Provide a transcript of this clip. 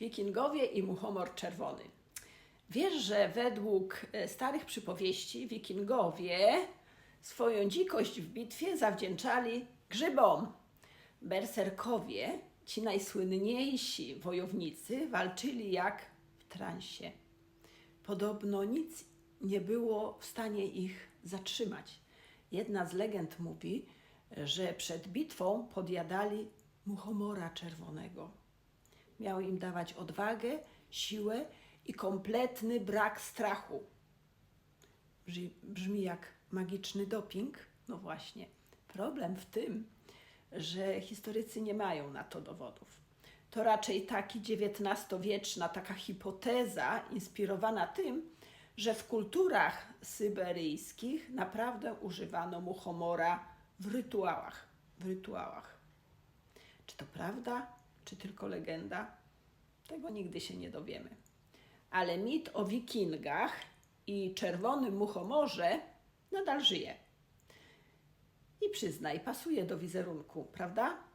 Wikingowie i muchomor czerwony. Wiesz, że według e, starych przypowieści wikingowie swoją dzikość w bitwie zawdzięczali grzybom. Berserkowie, ci najsłynniejsi wojownicy, walczyli jak w transie. Podobno nic nie było w stanie ich zatrzymać. Jedna z legend mówi, że przed bitwą podjadali muchomora czerwonego. Miał im dawać odwagę, siłę i kompletny brak strachu. Brzmi, brzmi jak magiczny doping? No właśnie. Problem w tym, że historycy nie mają na to dowodów. To raczej taki XIX-wieczna taka hipoteza inspirowana tym, że w kulturach syberyjskich naprawdę używano muchomora w rytuałach. W rytuałach. Czy to prawda, czy tylko legenda? Tego nigdy się nie dowiemy. Ale mit o wikingach i czerwonym muchomorze nadal żyje. I przyznaj, pasuje do wizerunku, prawda?